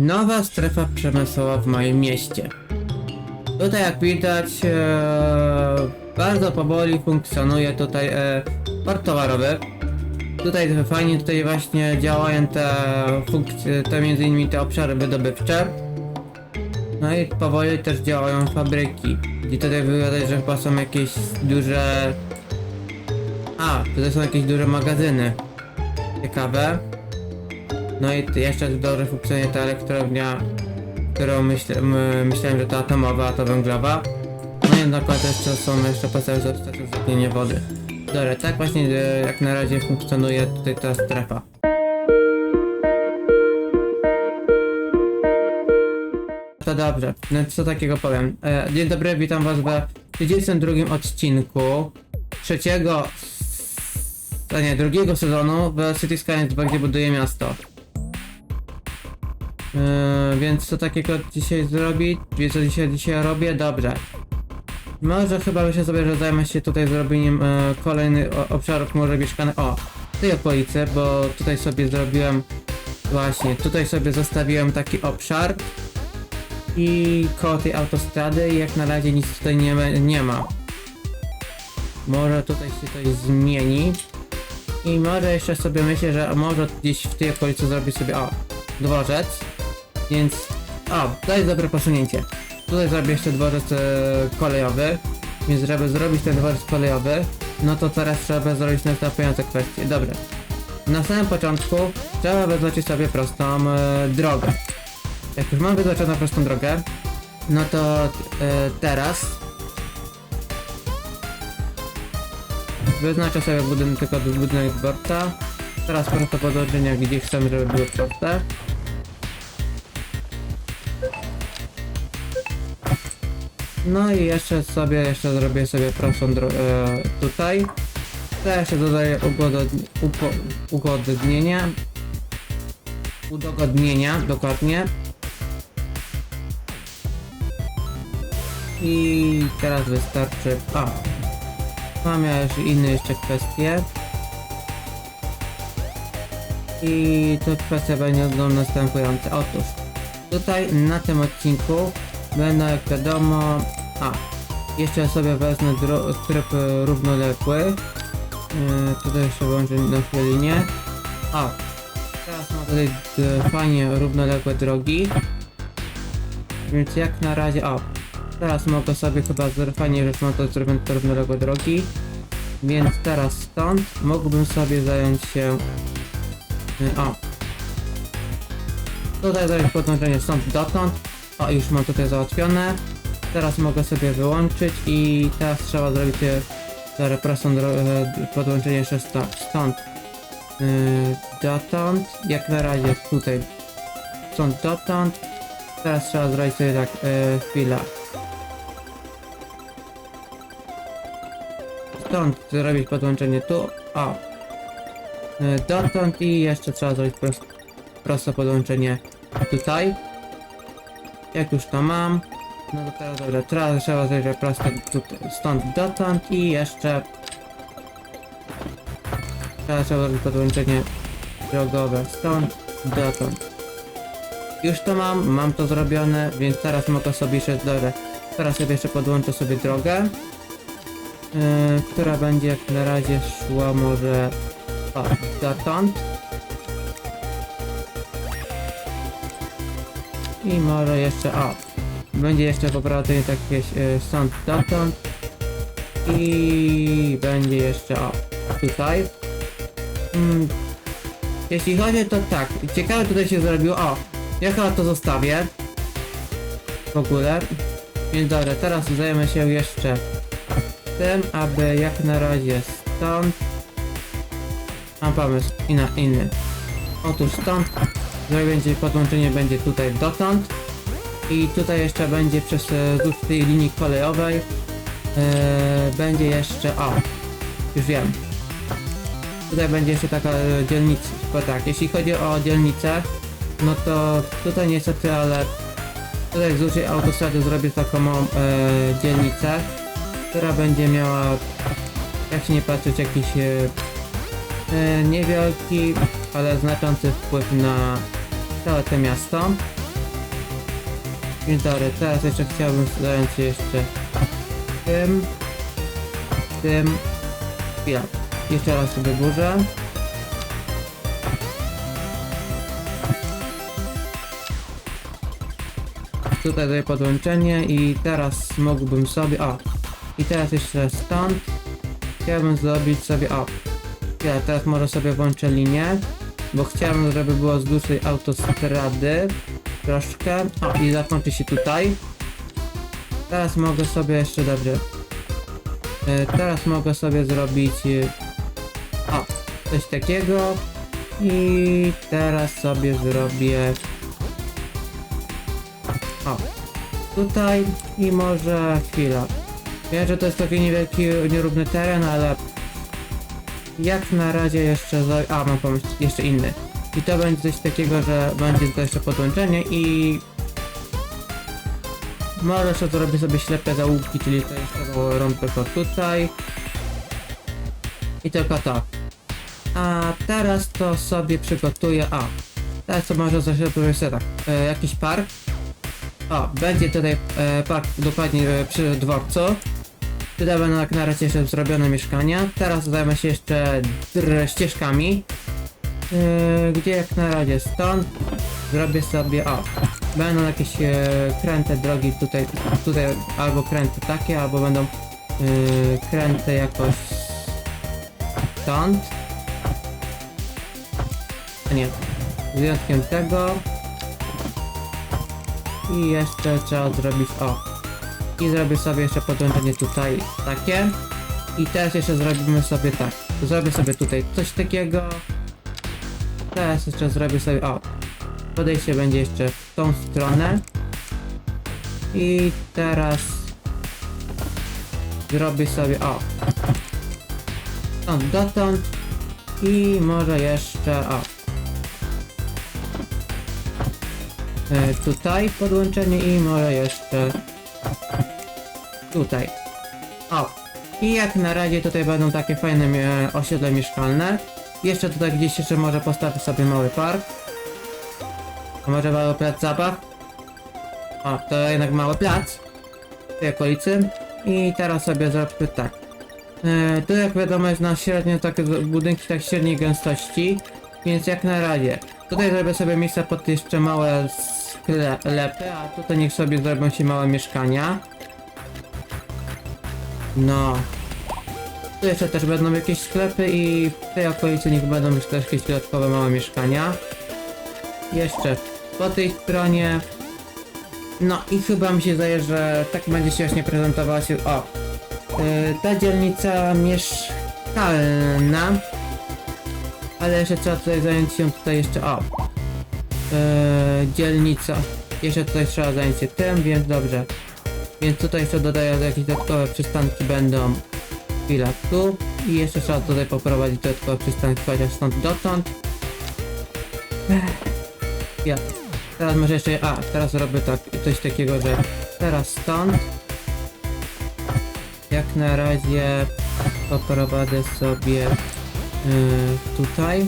Nowa strefa przemysłowa w moim mieście. Tutaj jak widać e, bardzo powoli funkcjonuje tutaj e, port towarowy. Tutaj fajnie tutaj właśnie działają te funkcje, te między innymi te obszary wydobywcze. No i powoli też działają fabryki. I tutaj wygląda, że chyba są jakieś duże... A, tutaj są jakieś duże magazyny. Ciekawe. No i jeszcze dobrze funkcjonuje ta elektrownia, którą myśl, myślałem, że to atomowa, a to węglowa. No i przykład jeszcze są jeszcze podstawy do zapewnienia wody. Dobra, tak właśnie e, jak na razie funkcjonuje tutaj ta strefa. To dobrze, no co takiego powiem. E, dzień dobry, witam was w 32 odcinku trzeciego, a nie, drugiego sezonu w City Skylines 2, gdzie buduję miasto. Yy, więc co takiego dzisiaj zrobić? Wie co dzisiaj, dzisiaj robię? Dobrze. Może chyba myślę sobie, że zajmę się tutaj zrobieniem e, kolejnych obszarów może mieszkanych. O, tej okolicy, bo tutaj sobie zrobiłem właśnie, tutaj sobie zostawiłem taki obszar i koło tej autostrady jak na razie nic tutaj nie, nie ma. Może tutaj się coś zmieni. I może jeszcze sobie myślę, że może gdzieś w tej okolicy zrobić sobie, o, dworzec. Więc, o, to jest dobre posunięcie. Tutaj zrobię jeszcze dworzec e, kolejowy. Więc żeby zrobić ten dworzec kolejowy, no to teraz trzeba zrobić następujące kwestie. Dobra. Na samym początku trzeba wyznaczyć sobie prostą e, drogę. Jak już mam wyznaczoną prostą drogę, no to e, teraz wyznaczę sobie budynek, tylko budynek dworca. Teraz prosto podłożenia, gdzie chcemy, żeby było proste. No i jeszcze sobie, jeszcze zrobię sobie prostą drogę tutaj. To jeszcze dodaję ugodod- upo- ugodnienia. Udogodnienia, dokładnie. I teraz wystarczy... A! Mam jeszcze inne jeszcze kwestie. I tu kwestie będą następujące. Otóż, tutaj na tym odcinku będę jak wiadomo... A! Jeszcze sobie wezmę tryb równoległy. Yy, tutaj jeszcze włączę na chwilę linię. O! Teraz mam tutaj fajnie równoległe drogi. Więc jak na razie... O! Teraz mogę sobie chyba fajnie, że mam to zrobione równoległe drogi. Więc teraz stąd mógłbym sobie zająć się... Yy! Tutaj zająć podłączenie stąd dotąd. O, już mam tutaj załatwione. Teraz mogę sobie wyłączyć i teraz trzeba zrobić e, dro- e, podłączenie jeszcze stąd yy, dotąd. Jak na razie tutaj stąd dotąd. Teraz trzeba zrobić sobie tak yy, chwila. Stąd zrobić podłączenie tu. O. Dotąd i jeszcze trzeba zrobić prost, proste podłączenie tutaj. Jak już to mam, no to teraz dobra, teraz trzeba zrobić prosto tutaj, stąd dotąd i jeszcze teraz trzeba zrobić podłączenie drogowe stąd dotąd. Już to mam, mam to zrobione, więc teraz mogę sobie jeszcze, dobra, teraz sobie jeszcze podłączę sobie drogę, yy, która będzie jak na razie szła może o, dotąd. I może jeszcze, o, będzie jeszcze poprowadzenie takie e, stąd dotąd. I będzie jeszcze, o, tutaj. Mm, jeśli chodzi to tak, ciekawe tutaj się zrobiło, o, ja chyba to zostawię. W ogóle. Więc dobra, teraz zajmę się jeszcze tym, aby jak na razie stąd. Mam pomysł, i na inny. Otóż stąd będzie podłączenie będzie tutaj dotąd. I tutaj jeszcze będzie przez e, wzdłuż tej linii kolejowej e, będzie jeszcze o już wiem. Tutaj będzie jeszcze taka e, dzielnica bo tak jeśli chodzi o dzielnicę no to tutaj niestety ale tutaj wzdłuż tej autostrady zrobię taką e, dzielnicę która będzie miała jak się nie patrzeć jakiś e, niewielki, ale znaczący wpływ na całe to miasto. Dobra, teraz jeszcze chciałbym zająć się jeszcze tym, tym, chwila, jeszcze raz sobie burzę. Tutaj daję podłączenie i teraz mógłbym sobie, o, i teraz jeszcze stąd chciałbym zrobić sobie, o, ja teraz może sobie włączę linię, bo chciałbym, żeby było wzdłuż tej autostrady troszkę, o, i zakończy się tutaj. Teraz mogę sobie jeszcze, dobrze, E, teraz mogę sobie zrobić, e, o, coś takiego i teraz sobie zrobię o, tutaj i może chwila. Wiem, że to jest taki niewielki, nierówny teren, ale jak na razie jeszcze za... A, mam pomysł, jeszcze inny. I to będzie coś takiego, że będzie to jeszcze podłączenie i... Może jeszcze zrobię sobie ślepe zaułki, czyli to jeszcze rąb tylko tutaj. I tylko to. A teraz to sobie przygotuję... A, teraz to może zaślepię sobie tak. E, jakiś park. O, będzie tutaj e, park dokładnie e, przy dworcu. Tutaj będą jak na razie jeszcze zrobione mieszkania. Teraz zajmę się jeszcze ścieżkami. E, gdzie jak na razie stąd zrobię sobie, o, będą jakieś e, kręte drogi tutaj, tutaj albo kręty takie, albo będą e, kręte jakoś stąd. A nie, z wyjątkiem tego. I jeszcze trzeba zrobić o. I zrobię sobie jeszcze podłączenie tutaj takie. I teraz jeszcze zrobimy sobie tak. Zrobię sobie tutaj coś takiego. Teraz jeszcze zrobię sobie o. Podejście będzie jeszcze w tą stronę. I teraz zrobię sobie o. Stąd dotąd. I może jeszcze o. E, tutaj podłączenie i może jeszcze tutaj. O! I jak na razie tutaj będą takie fajne e, osiedle mieszkalne. Jeszcze tutaj gdzieś jeszcze może postawię sobie mały park. A może mały plac zabaw. O, to jednak mały plac. W tej okolicy. I teraz sobie zrobimy tak. E, tu jak wiadomo jest na średnio takie budynki tak średniej gęstości. Więc jak na razie. Tutaj zrobię sobie miejsca pod jeszcze małe sklepy, a tutaj niech sobie zrobią się małe mieszkania. No. Tu jeszcze też będą jakieś sklepy i w tej okolicy niech będą też jakieś dodatkowe małe mieszkania. Jeszcze po tej stronie. No i chyba mi się zdaje, że tak będzie się właśnie prezentowała się. O! Yy, ta dzielnica mieszkalna. Ale jeszcze trzeba tutaj zająć się tutaj jeszcze. O! Yy, dzielnica. Jeszcze tutaj trzeba zająć się tym, więc dobrze. Więc tutaj jeszcze dodaję że jakieś dodatkowe przystanki będą chwila tu i jeszcze trzeba tutaj poprowadzić dodatkowe przystanki chociaż stąd dotąd. Ja. Teraz może jeszcze, a teraz robię tak, coś takiego, że teraz stąd. Jak na razie poprowadzę sobie yy, tutaj.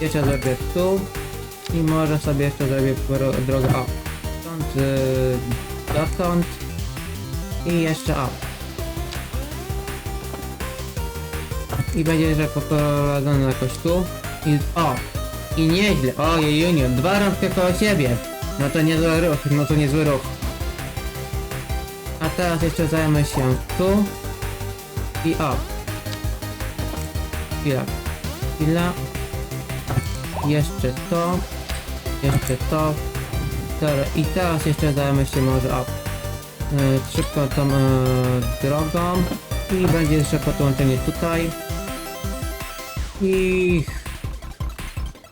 Jeszcze zrobię tu. I może sobie jeszcze zrobię drogę o. Stąd yy, dotąd i jeszcze o. I będzie, że poprowadzone jakoś tu i o. I nieźle, ojej Junior, dwa rąbki koło siebie. No to niezły ruch, no to niezły ruch. A teraz jeszcze zajmę się tu i o. Chwila. Chwila. Jeszcze to. Jeszcze to. I teraz jeszcze zajmę się może o. Yy, szybko tą e, drogą. I będzie jeszcze podłączenie tutaj. I...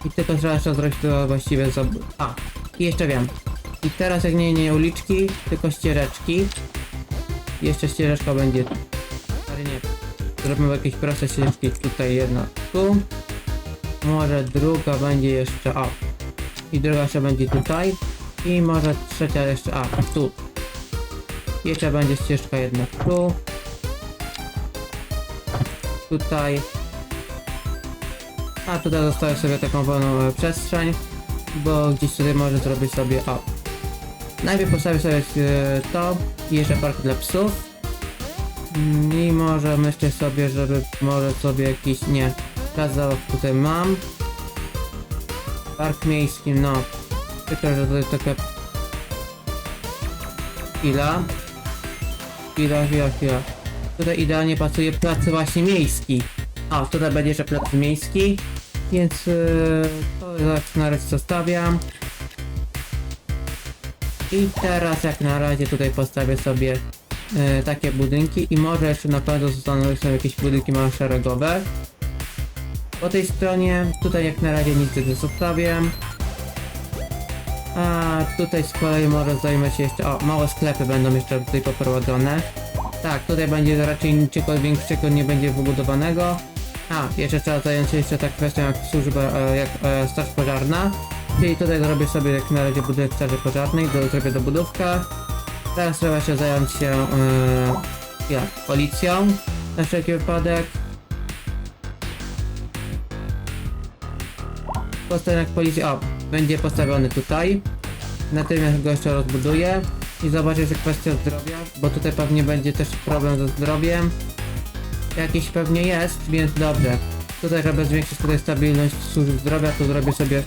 I tylko trzeba jeszcze zrobić to właściwie za... A, i jeszcze wiem. I teraz jak nie, nie uliczki, tylko ścieżeczki. Jeszcze ścieżeczka będzie... Ale nie. Zrobimy jakieś proste ścieżki. Tutaj jedna tu. Może druga będzie jeszcze... O. I druga jeszcze będzie tutaj. I może trzecia jeszcze... A, tu. Jeszcze będzie ścieżka jedna tu. Tutaj. A tutaj zostawię sobie taką wolną e, przestrzeń, bo gdzieś tutaj może zrobić sobie o. Najpierw postawię sobie e, to i jeszcze park dla psów. Mm, I może myślę sobie, żeby może sobie jakiś, nie, plac tutaj mam. Park miejski, no. Tylko, że to jest taka... Chwila. Chwila, chwila, chwila. Tutaj idealnie pasuje plac właśnie miejski. O, tutaj będzie jeszcze plac miejski. Więc yy, to jak na razie zostawiam. I teraz jak na razie tutaj postawię sobie e, takie budynki i może jeszcze na pewno zostaną są jakieś budynki małe szeregowe. Po tej stronie, tutaj jak na razie nic nie zostawiam. A tutaj z kolei może zajmę się jeszcze, o małe sklepy będą jeszcze tutaj poprowadzone. Tak, tutaj będzie raczej niczego większego nie będzie wybudowanego. A, jeszcze trzeba zająć się jeszcze tak kwestią jak służba, e, jak e, straż pożarna. Czyli tutaj zrobię sobie jak na razie budynek straży pożarnej, do, zrobię dobudówkę. Teraz trzeba się zająć się e, jak, policją na wszelki wypadek. Posterunek policji, o, będzie postawiony tutaj. Natychmiast go jeszcze rozbuduję. I zobaczę, że kwestia zdrowia, bo tutaj pewnie będzie też problem ze zdrowiem. Jakiś pewnie jest, więc dobrze. Tutaj, żeby zwiększyć tutaj stabilność służb zdrowia, to zrobię sobie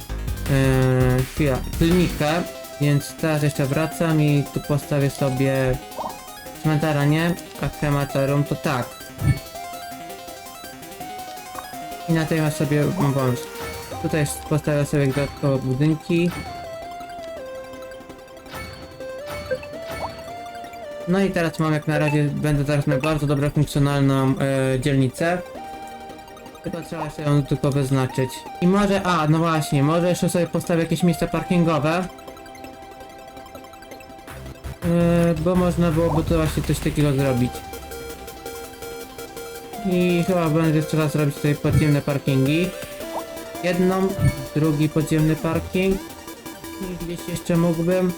Eee, chwila, klinikę, więc teraz jeszcze wracam i tu postawię sobie cmentara, nie? A krematorium to tak. I natomiast sobie wąż. Tutaj postawię sobie dodatkowo budynki. No i teraz mam jak na razie, będę teraz miał bardzo dobrze funkcjonalną e, dzielnicę. Tylko trzeba się ją tylko wyznaczyć. I może, a no właśnie, może jeszcze sobie postawię jakieś miejsca parkingowe. Yy, bo można byłoby to właśnie coś takiego zrobić. I chyba będę trzeba zrobić tutaj podziemne parkingi. Jedną, drugi podziemny parking. Gdzieś jeszcze mógłbym...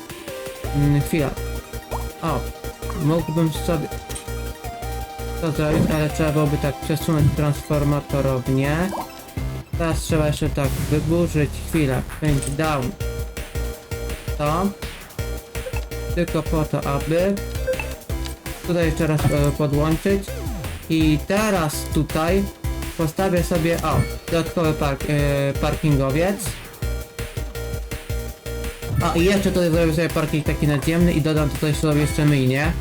Mm, chwila. O, mógłbym sobie to zrobić, ale trzeba byłoby tak przesunąć transformatorownię. Teraz trzeba jeszcze tak wyburzyć chwilę, pędź down. To. Tylko po to, aby tutaj jeszcze raz e, podłączyć. I teraz tutaj postawię sobie, o, dodatkowy park, e, parkingowiec. A i jeszcze tutaj zrobię sobie parking taki nadziemny i dodam tutaj sobie jeszcze myjnię.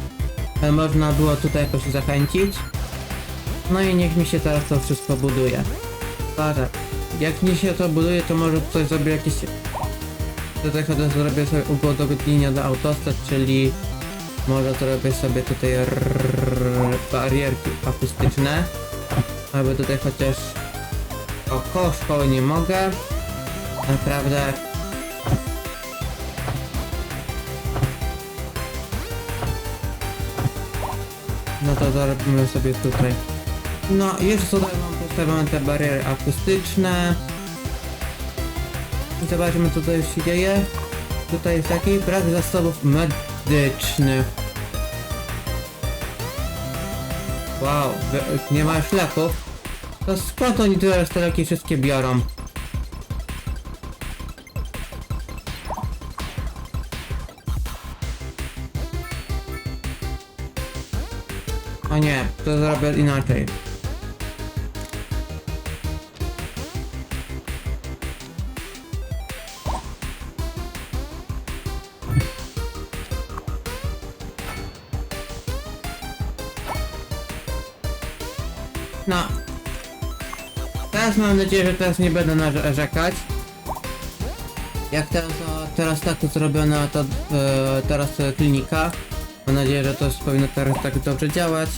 E, można było tutaj jakoś zachęcić. No i niech mi się teraz to wszystko buduje. Parę. Jak mi się to buduje, to może tutaj zrobię jakieś... Tutaj chyba zrobię sobie udogodnienia do autostrad, czyli może zrobię sobie tutaj barierki akustyczne. Aby tutaj chociaż około szkoły nie mogę. Naprawdę No to zarobimy sobie tutaj. No, jeszcze tutaj mam postawione te bariery akustyczne. I zobaczmy co tutaj się dzieje. Tutaj jest taki brak zasobów medycznych. Wow, nie ma już leków. To skąd oni te leki wszystkie biorą? O nie, to zrobię inaczej. Mam nadzieję, że teraz nie będę narzekać. Jak teraz, o, teraz tak to zrobiona, to e, teraz e, klinika. Mam nadzieję, że to powinno teraz tak dobrze działać.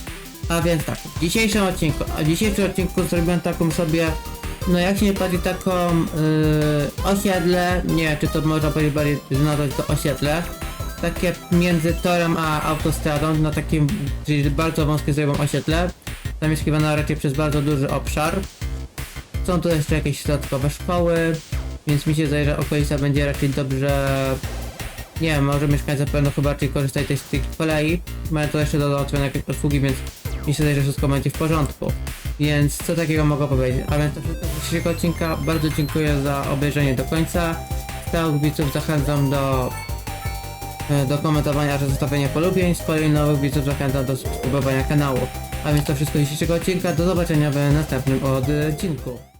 A więc tak, w dzisiejszym odcinku, a w dzisiejszym odcinku zrobiłem taką sobie, no jak się nie patrzy taką yy, osiedle, nie czy to można powiedzieć bardziej nazwać to osiedle, takie między torem a autostradą, na takim, czyli bardzo wąskie zrobią osiedle, zamieszkiwane raczej przez bardzo duży obszar. Są tu jeszcze jakieś dodatkowe szkoły, więc mi się zdaje, że okolica będzie raczej dobrze nie wiem, może mieszkańcy pewno chyba raczej korzystają też z tych kolei. Mają to jeszcze do załatwienia jakieś usługi, więc mi się wydaje, że wszystko będzie w porządku. Więc co takiego mogę powiedzieć? A więc to wszystko z dzisiejszego odcinka. Bardzo dziękuję za obejrzenie do końca. Stałych widzów zachęcam do e, do komentowania oraz zostawienia polubień. Z kolei nowych widzów zachęcam do subskrybowania kanału. A więc to wszystko z dzisiejszego odcinka. Do zobaczenia w następnym odcinku.